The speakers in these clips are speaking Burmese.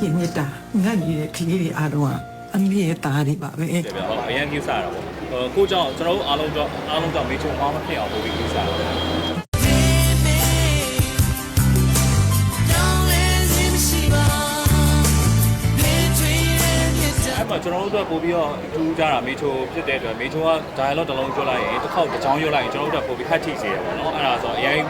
ရင်မြတ်တာငတ်နေတဲ့ကလေးတွေအားလုံးကအမေရဲ့သားတွေပါပဲ တယ်ဗျာဟောအရင်ကိစ္စရတာပေါ့ဟိုကိုကြောင့်ကျွန်တော်တို့အားလုံးကြောင့်အားလုံးကြောင့်မေချုံမောင်းမဖြစ်အောင်ပို့ပြီးကိစ္စရတာပေါ့အဲ့မှာကျွန်တော်တို့အတွက်ပို့ပြီးတော့တူးကြတာမေချိုဖြစ်တဲ့အတွက်မေချိုက dialogue တစ်လုံးပြောလိုက်ရင်တစ်ခေါက်တစ်ချောင်းပြောလိုက်ရင်ကျွန်တော်တို့အတွက်ပို့ပြီးဟတ်ထိစေတယ်ပေါ့နော်အဲ့ဒါဆိုအရင်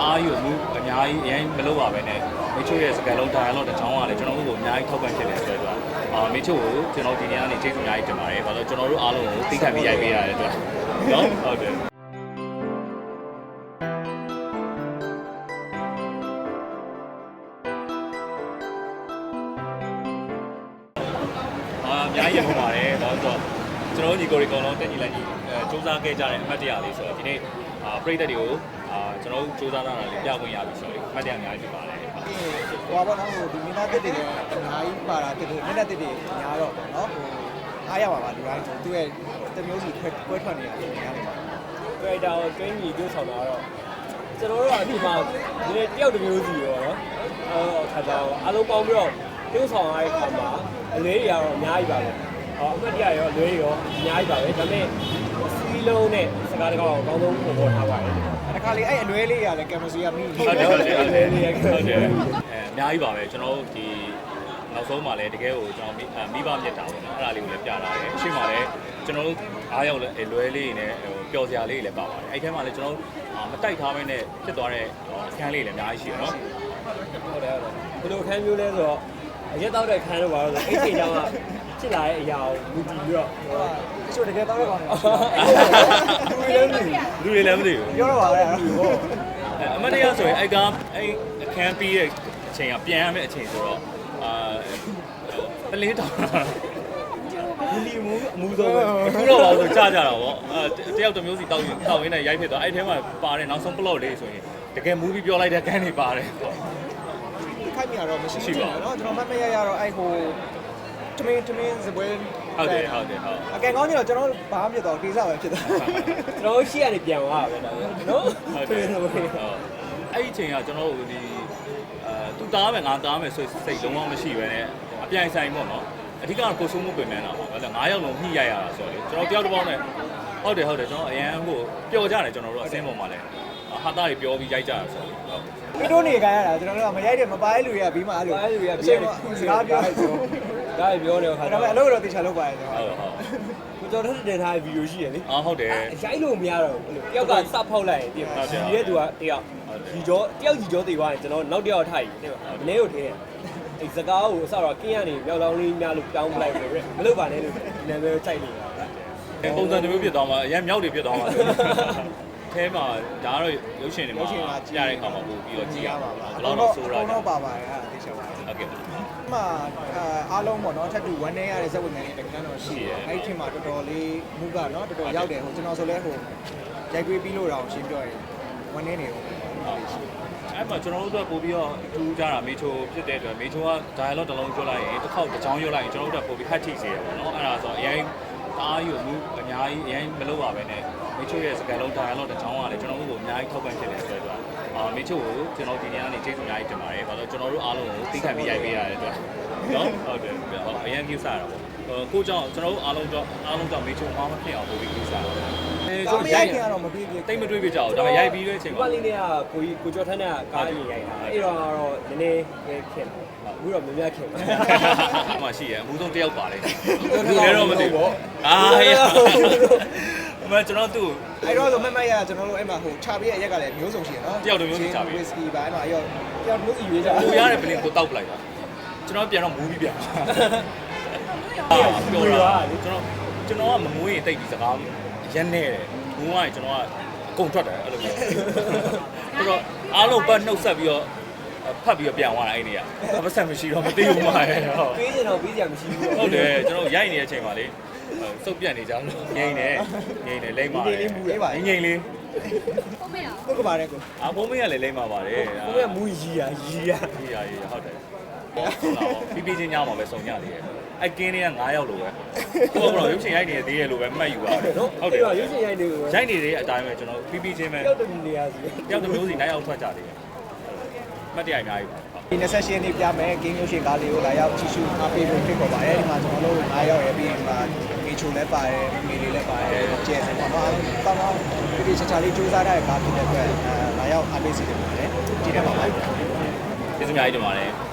အားယူမှုအများကြီးအရင်မလုပ်ပါပဲနဲ့မေချိုရဲ့စကားလုံး dialogue တစ်ချောင်းကလည်းကျွန်တော်တို့ကိုအများကြီးထောက်ပံ့ဖြစ်တဲ့အတွက်အတွက်အာမေချိုကိုကျွန်တော်ဒီနေ့ကနေကျေးဇူးအများကြီးတင်ပါတယ်ဘာလို့ကျွန်တော်တို့အားလုံးကိုသိခံပြီးရိုက်ပေးရတဲ့အတွက်နော်ဟုတ်တယ်အာအများကြီးရပါပါတယ်ဒါဆိုတော့ကျွန်တော်တို့ညီကိုတွေအကုန်လုံးတက်ညီလိုက်ညီအဲစူးစမ်းခဲ့ကြတဲ့အမှတ်တရလေးဆိုတော့ဒီနေ့အာပရိသတ်တွေကို အာကျွန်တော်တို့စူးစမ်းတာလေးပြခွင့်ရပြီဆိုတော့အမှတ်တရအများကြီးဖြစ်ပါတယ်ဟိုပါတော့ဟိုဒီမင်းသားတက်တွေလည်းအများကြီးပါတာတက်တယ်မင်းသားတက်တွေများတော့ပေါ့နော်ဟိုအားရပါပါလူတိုင်းဆိုသူ့ရဲ့တမျိုးစီခွဲခွဲထွက်နေတာကိုများနေပါကရိုက်တာကိုတွင်းညီပြောဆောင်တာတော့ကျွန်တော်တို့ကဒီမှာဒီနေ့တယောက်တစ်မျိုးစီရောနော်အဲခါကြတော့အားလုံးပေါင်းပြီးတော့ပြောဆောင်ရတဲ့ခါမှာအလေးတွေကတော့အများကြီးပါပဲဟောအမှတ်တရရောအလေးတွေရောအများကြီးပါပဲဒါပေမဲ့ စီးလုံးနဲ့စကားတကောက်အကောင်းဆုံးပုံပေါ်ထားပါတယ်တခါလေအဲ့အလွဲလေးရလဲကင်မစီကမိဟုတ်တယ်ဟုတ်တယ်ဟုတ်တယ်ဟုတ်တယ်ဟုတ်တယ်အဲအများကြီးပါပဲကျွန်တော်တို့ဒီနောက်ဆုံးမှာလည်းတကယ်ကိုကျွန်တော်မိအာမိဘမြတ်တာပေါ့နော်အဲ့ဒါလေးကိုလည်းပြလာတယ်အရှိမလည်းကျွန်တော်တို့အားရောက်လဲလွယ်လေးနဲ့ဟိုပျော်စရာလေးတွေလည်းပါပါတယ်အဲ့ထဲမှာလည်းကျွန်တော်တို့အာမတိုက်ထားမင်းနဲ့ဖြစ်သွားတဲ့အခန်းလေးတွေလည်းအများကြီးရှိတယ်နော်ဟုတ်တယ်ဟုတ်တယ်ဘယ်လိုခန်းမျိုးလဲဆိုတော့ အရက်တော့တဲ့ခန်းတော့ပါတော့အဲ့ချိန်ကျမှဖြစ်လာတဲ့အရာကိုမူတည်ပြီးတော့တချို့တကယ်တော့ရကောင်းတယ်လူတွေလည်းမသိဘူးလူတွေလည်းမသိဘူးပြောတော့ပါလေဟုတ်အဲအမတ်တရားဆိုရင်အဲ့ကအဲ့အခန်းပြီးတဲ့အချိန်ကပြန်ရမယ့်အချိန်ဆိုတော့အာတလေးတောင်ဒီလီမူအမှုဆုံးပဲအခုတော့ပါဆိုကြာကြတာပေါ့အဲတယောက်တစ်မျိုးစီတောက်ရင်တောက်ရင်းနဲ့ရိုက်ဖြစ်သွားအဲ့ထဲမှာပါတဲ့နောက်ဆုံး plot လေးဆိုရင်တကယ် movie ပြောလိုက်တဲ့ကန်းတွေပါတယ်ပေါ့ ခိုက်မြတော့မရှိ ရှိ ဘူး ပါဘူး เนาะကျွန်တော်မမရရတော့အဲ့ဟိုတမင်းတမင်းစပွဲ ဟုတ်တယ်ဟုတ်တယ်ဟုတ် အကဲကောင်းကြီးတော့ကျွန်တော်ဘာမှမဖြစ်တော့ကိစ္စပဲဖြစ်တာ ကျွန်တော်တို့ရှေ့ကနေပြန်သွားတာပဲဒါပဲနော် ဟုတ်တယ်ဟုတ်အဲ့ဒီအချိန်ကကျွန်တော်တို့ဒီအဲသူတားမယ်ငါတားမယ်ဆိုစိတ်လုံးဝမရှိပဲနဲ့အပြိုင်ဆိုင်ပေါ့နော်အဓိကတော့ကိုစုံမှုပြင်မှန်းတာပေါ့အဲ့ဒါ9ယောက်လုံးညှိရိုက်ရတာဆိုတော့ကျွန်တော်တယောက်တစ်ပေါင်းနဲ့ ဟုတ်တယ်ဟုတ်တယ်ကျွန်တော်အရန်ဟိုပျော်ကြတယ်ကျွန်တော်တို့အစင်းပေါ်မှာလဲဟာတာတွေပြောပြီးရိုက်ကြတာဆိုတော့ဟုတ်ပြီးတော့နေခိုင်းရတာကျွန်တော်တို့ကမရိုက်တယ်မပါတဲ့လူတွေကပြီးမှအဲ့လိုဘာလို့ရအပြချိန်န်မှာခုစစကာကားးပြောပြောတယ်တယ်ဆိုဒါပြောနေခါဒါပေမဲ့အလုပ်တော့တေချာလုပ်ပါရဲ့ကျွန်ဟုတော်တ်ဟုတ်ကိုကျော်ထက်တင်ထားတဲ့ဗီဒီယိုရှိရလေအော်ဟုတ်တယ်ရိုက်လို့မရတော့ဘူးတယောက်ကစဖောက်လိုက်ရင်တယောက်ဒီရဲ့သူကတယောက်ဒီကြောတယောက်ဒီကြောတေသွားရင်ကျွန်တော်နောက်တယောက်ထိုက်တယ်မလဲကိုထင်းအဲ့စကားကိုအစတော့ကင်းရနေမြောက်လောင်းလေးများလို့ပြောင်းပလိုက်တယ်မလုပ်ပါနဲ့လို့ဒီနာမည်ကိုကြိုက်နေတာ ပုံစံတစ်မျိုးဖြစ်သွားမှာအရင်မြောက်တွေဖြစ်သွားမှာဆိုအဲမှာဒါကတော့ရုပ်ရှင်တွေမှာကြားတဲ့အခါမှာပို့ပြီးတော့ကြည့်ရမှာဘယ်လောက်တော့ဆိုးတာတော့ပါပါတယ်အဲ့ဒါတေချာပါဟုတ်ကဲ့ဒီမှာအားလုံးပေါ့နော်ထပ်တူ1 day ရတဲ့ဇက်ဝင်ငန်းတွေတကယ်တော့ရှိတယ်အဲ့ဒီထင်မှာတော်တော်လေးမူကနော်တော်တော်ရောက်တယ်ဟိုကျွန်တော်ဆိုလဲဟိုရိုက်ကွေးပြီးလို့တော့ရှင်းပြောရင်1 day နေပေါ့အဲ့မှာကျွန်တော်တို့အတွက်ပို့ပြီးတော့တူးကြတာမေချိုဖြစ်တဲ့အတွက်မေချိုက dialogue တစ်လုံးပြောလိုက်ရင်တစ်ခေါက်တစ်ချောင်းပြောလိုက်ရင်ကျွန်တော်တို့အတွက်ပို့ပြီးဟတ်ထိစေရပေါ့နော်အဲ့ဒါဆိုအရင် အားယူမှုအများကြီးအရင်မလုပ်ပါပဲနဲ့မေချိုရဲ့စကားလုံး dialogue တစ်ချောင်းကလည်းကျွန်တော်တို့ကိုအများကြီးထောက်ပံ့ဖြစ်တဲ့အတွက် အတွက်အာမေချိုကိုကျွန်တော်ဒီနေ့ကနေကျေးဇူးအများကြီးတင်ပါတယ်ဘာလို့ကျွန်တော်တို့အားလုံးကိုသိခံပြီးရိုက်ပေးရတဲ့အတွက်နော်ဟုတ်တယ်အရင်ကိစ္စရတာပေါ့ကိုကြောင့်ကျွန်တော်တို့အားလုံးကြောင့်အားလုံးကြောင့်မေချိုမောင်းမဖြစ်အောင်ပို့ပြီးကိစ္စရတာအဲကျွန်တော်ရိုက်ခင်ကတော့မပြီးပြတိတ်မတွေးပြကြအောင်ဒါရိုက်ပြီးတဲ့အချိန်ဒီမှာကလေးလေးကကိုကြီးကိုကျော်ထက်နဲ့ကားကြီးရိုက်တာအဲ့တော့တော့နည်းနည်းပဲခင်အခုတော့မများခင်ပါအမှရှိရအမှုဆုံးတယောက်ပါတယ်လူလည်းတော့မသိဘူးအာဟဲ့ အမကျွန်တော်သူ့အဲ့တော့ဆိုမမရကျွန်တော်တို့အဲ့မှာဟိုခြာပေးရဲ့အရက်ကလည်းမျိုးစုံရှိရနော်ဝစ်စကီပါအဲ့မှာအဲ့တော့တယောက်မျိုးစီရွေးကြကိုရတဲ့ပလင်ကိုတောက်ပလိုက်တာကျွန်တော်ပြန်တော့မူးပြီးပြန်အာပြောတာကျွန်တော်ကျွန်တော်ကမမွေးရင်တိတ်ပြီးစကားရက်နေတယ်မူးရင်ကျွန်တော်ကအကုန်ထွက်တယ်အဲ့လိုမျိုးအဲ့တော့အားလုံးပတ်နှုတ်ဆက်ပြီးတော့ဖတ်ပြီးတော့ပြန်သွားတာအဲ့နေရအပတ်ဆက်မရှိတော့မသိဘူးမှာရဲ့ဟုတ် ပေးချင်တော့ပေးစရာမရှိဘူးဟုတ်တယ်ကျွန်တော်ရိုက်နေတဲ့အချိန်မှာလေ စုပ်ပြတ်နေကြလို့ငိမ့်နေငိမ့်နေလိမ့်ပါငိမ့်ငိမ့်လေးပုတ်ကပါတယ်ကိုအဘုံမင်းကလည်းလိမ့်ပါပါတယ်ကိုကမူရီယာရီယာဒီရာကြီးဟုတ်တယ်ဟုတ်လားပြီးပြီးချင်းညမှာပဲစုံညလေးရဲ့အကင်းတွေက9ယောက်လိုပဲဟုတ်ပါတော့ရုပ်ရှင်ရိုက်နေသေးရဲ့လို့ပဲမှတ်ယူပါတယ်နော်ဟုတ်တယ်ရုပ်ရှင်ရိုက်နေကိုရိုက်နေတဲ့အတိုင်းပဲကျွန်တော်ပြီးပြီးချင်းပဲရောက်တယ်နေရာစီတယောက်တစ်မျိုးစီ9ယောက်ထွက်ကြသေးတယ်မှတ်တရအများကြီးပါဟုတ် ဒီ28ရက်နေ့ပြမယ်ဂိမ်းမျိုးရှင်ကားလေးကိုလာရောက်ကြည့်ရှုအားပေးဖို့ဖိတ်ခေါ်ပါတယ်ဒီမှာကျွန်တော်တို့9ရောက်ရပြီးဒီမှာမေချိုလည်းပါတယ်မေလေးလည်းပါတယ်ကျဲတယ်ပေါ့နော်တောင်းတော့ဒီဒီချာချာလေးစူးစမ်းတဲ့ကားဖြစ်တဲ့အတွက်အဲလာရောက်အားပေးစီတယ်ပါတယ်ကြည့်ရပါမယ်ကျေးဇူးအများကြီးတင်ပါတယ်